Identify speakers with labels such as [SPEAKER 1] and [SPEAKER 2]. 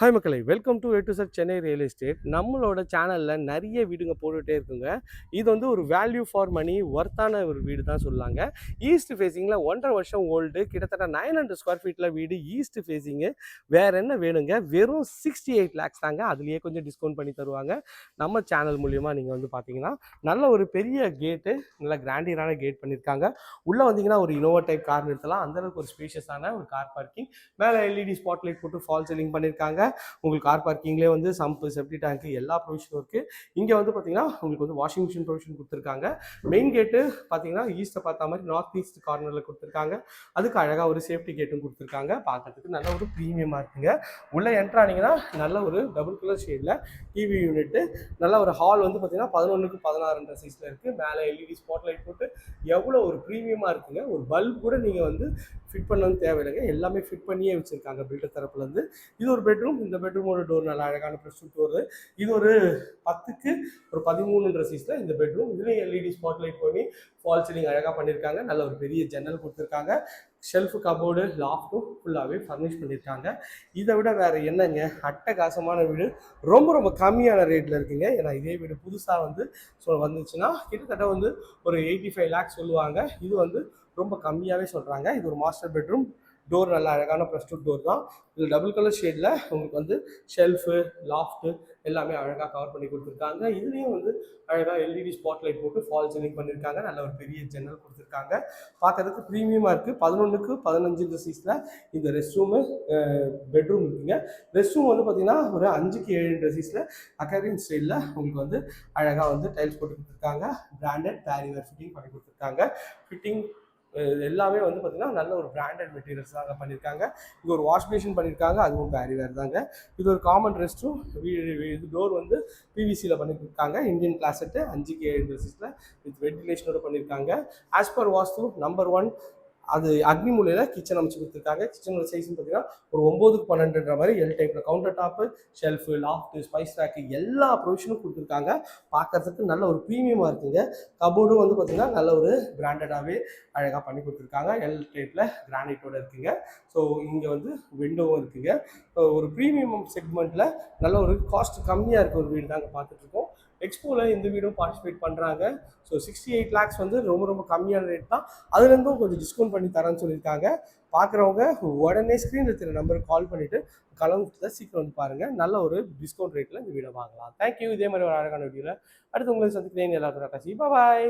[SPEAKER 1] Hi மக்களை welcome to A to sir Chennai real estate நம்மளோட சேனலில் நிறைய வீடுங்க போட்டுகிட்டே இருக்குங்க. இது வந்து ஒரு வேல்யூ ஃபார் மணி ஒர்த்தான ஒரு வீடு தான் சொல்லாங்க. ஈஸ்ட் ஃபேஸிங்கில் ஒன்றரை வருஷம் ஓல்டு கிட்டத்தட்ட நைன் ஹண்ட்ரட் ஸ்கொயர் ஃபீட்டில் வீடு ஈஸ்ட் ஃபேஸிங்கு வேறு என்ன வேணுங்க? வெறும் சிக்ஸ்டி எயிட் லேக்ஸ் தாங்க. அதுலேயே கொஞ்சம் டிஸ்கவுண்ட் பண்ணி தருவாங்க. நம்ம சேனல் மூலியமாக நீங்கள் வந்து பார்த்தீங்கன்னா நல்ல ஒரு பெரிய கேட்டு நல்ல கிராண்டியரான கேட் பண்ணியிருக்காங்க உள்ளே வந்தீங்கன்னா ஒரு இனோவா டைப் கார் நிறுத்தலாம். அந்தளவுக்கு ஒரு ஸ்பேஷியஸான ஒரு கார் பார்க்கிங் மேலே எல்இடி ஸ்பாட் லைட் போட்டு ஃபால் சீலிங் பண்ணியிருக்காங்க உங்களுக்கு கார் பார்க்கிங்லேயே வந்து சம்பு செப்டி டேங்க் எல்லா ப்ரொவிஷனும் இருக்குது இங்கே வந்து பார்த்தீங்கன்னா உங்களுக்கு வந்து வாஷிங் மிஷின் ப்ரொவிஷன் கொடுத்துருக்காங்க. மெயின் கேட்டு பார்த்தீங்கன்னா ஈஸ்ட்டை பார்த்த மாதிரி நார்த் ஈஸ்ட் கார்னரில் கொடுத்துருக்காங்க. அதுக்கு அழகாக ஒரு சேஃப்டி கேட்டும் கொடுத்துருக்காங்க. பார்க்கறதுக்கு நல்ல ஒரு ப்ரீமியமாக இருக்குங்க. உள்ளே என்ட்ரானிங்கன்னா நல்ல ஒரு டபுள் கலர் ஷேடில் டிவி யூனிட்டு நல்ல ஒரு ஹால் வந்து பார்த்தீங்கன்னா பதினொன்றுக்கு பதினாறுன்ற சைஸில் இருக்குது மேலே எல்இடி ஸ்பாட் லைட் போட்டு எவ்வளோ ஒரு ப்ரீமியமாக இருக்குங்க. ஒரு பல்ப் கூட நீங்கள் வந்து ஃபிட் பண்ணணும்னு தேவையில்லைங்க. எல்லாமே ஃபிட் பண்ணியே வச்சுருக்காங்க பில்டர் தரப்புலேருந்து. இது ஒரு பெட்ரூம் இந்த பெட்ரூமோட டோர் நல்லா அழகான ப்ரெஷ் டோர் இது ஒரு பத்துக்கு ஒரு பதிமூணுன்ற சீஸில் இந்த பெட்ரூம் இதுலேயும் எல்இடி ஸ்பாட் லைட் பண்ணி ஃபால் சீலிங் அழகாக பண்ணியிருக்காங்க நல்ல ஒரு பெரிய ஜன்னல் கொடுத்துருக்காங்க. ஷெல்ஃபு கபோர்டு லாஃப்ட்டும் ஃபுல்லாகவே ஃபர்னிஷ் பண்ணியிருக்காங்க இதை விட வேறு என்னங்க? அட்டகாசமான வீடு. ரொம்ப ரொம்ப கம்மியான ரேட்டில் இருக்குங்க. ஏன்னா இதே வீடு புதுசாக வந்து ஸோ வந்துச்சுன்னா கிட்டத்தட்ட வந்து ஒரு எயிட்டி ஃபைவ் லேக்ஸ் சொல்லுவாங்க. இது வந்து ரொம்ப கம்மியாகவே சொல்கிறாங்க இது ஒரு மாஸ்டர் பெட்ரூம் டோர் நல்லா அழகான ப்ளஸ் டூ டோர் தான். இது டபுள் கலர் ஷேடில் உங்களுக்கு வந்து ஷெல்ஃபு லாஃப்ட்டு எல்லாமே அழகாக கவர் பண்ணி கொடுத்துருக்காங்க. இதுலேயும் வந்து அழகாக எல்இடி ஸ்பாட் லைட் போட்டு ஃபால் சீலிங் பண்ணியிருக்காங்க நல்ல ஒரு பெரிய ஜன்னல் கொடுத்துருக்காங்க. பார்க்கறதுக்கு ப்ரீமியமாக இருக்குது பதினொன்றுக்கு பதினஞ்சு இந்த இந்த ரெஸ்ட் ரூமு பெட்ரூம் இருக்குங்க. ரெஸ்ட் ரூம் வந்து பார்த்தீங்கன்னா ஒரு அஞ்சுக்கு ஏழு சீஸில் அக்கரின் ஸ்டைலில் உங்களுக்கு வந்து அழகாக வந்து டைல்ஸ் போட்டு கொடுத்துருக்காங்க. பிராண்டட் பேரிவர் ஃபிட்டிங் பண்ணி கொடுத்துருக்காங்க. ஃபிட்டிங் எல்லாமே வந்து பார்த்தீங்கன்னா நல்ல ஒரு பிராண்டட் மெட்டீரியல்ஸ் தாங்க பண்ணியிருக்காங்க இது ஒரு வாஷ் மிஷின் பண்ணியிருக்காங்க அதுவும் பேரிவேர் தாங்க. இது ஒரு காமன் ரெஸ்ட்டும் இது டோர் வந்து பிவிசியில் பண்ணியிருக்காங்க இந்தியன் கிளாசெட்டு அஞ்சு கே ட்ரெஸ்ஸில் வித் வென்டிலேஷனோட பண்ணியிருக்காங்க as per vastu number one அது அக்னி மூலையில் கிச்சன் அமைச்சு கொடுத்துருக்காங்க. கிச்சனோட சைஸ்னு பார்த்தீங்கன்னா ஒரு ஒம்போதுக்கு பன்னெண்டுன்ற மாதிரி எல் டைப்பில் counter top shelf loft spice rack எல்லா ப்ரொவிஷனும் கொடுத்துருக்காங்க. பார்க்கறதுக்கு நல்ல ஒரு ப்ரீமியமாக இருக்குங்க. கபோர்டும் வந்து பார்த்தீங்கன்னா நல்ல ஒரு பிராண்டடாகவே அழகாக பண்ணி கொடுத்துருக்காங்க. எல் டைப்பில் கிரானைட்டோட இருக்குங்க. ஸோ இங்கே வந்து விண்டோவும் இருக்குங்க. ஒரு ப்ரீமியம் செக்மெண்ட்டில் நல்ல ஒரு காஸ்ட் கம்மியாக இருக்க ஒரு வீடு தாங்க பார்த்துட்ருக்கோம் எக்ஸ்போவில் இந்த வீடும் பார்ட்டிசிபேட் பண்ணுறாங்க ஸோ சிக்ஸ்டி எயிட் லேக்ஸ் வந்து ரொம்ப ரொம்ப கம்மியான ரேட் தான். அதுலேருந்தும் கொஞ்சம் டிஸ்கவுண்ட் பண்ணி தரேன்னு சொல்லியிருக்காங்க. பார்க்குறவங்க உடனே ஸ்க்ரீனில் இருக்கிற நம்பருக்கு கால் பண்ணிவிட்டு கலந்து சீக்கிரம் வந்து பாருங்கள் நல்ல ஒரு டிஸ்கவுண்ட் ரேட்டில் இந்த வீடை வாங்கலாம். தேங்க்யூ இதே மாதிரி ஒரு அழகான வீடியோவில் அடுத்து உங்களை சந்திக்கிறேன். எல்லாருக்கும் பாய்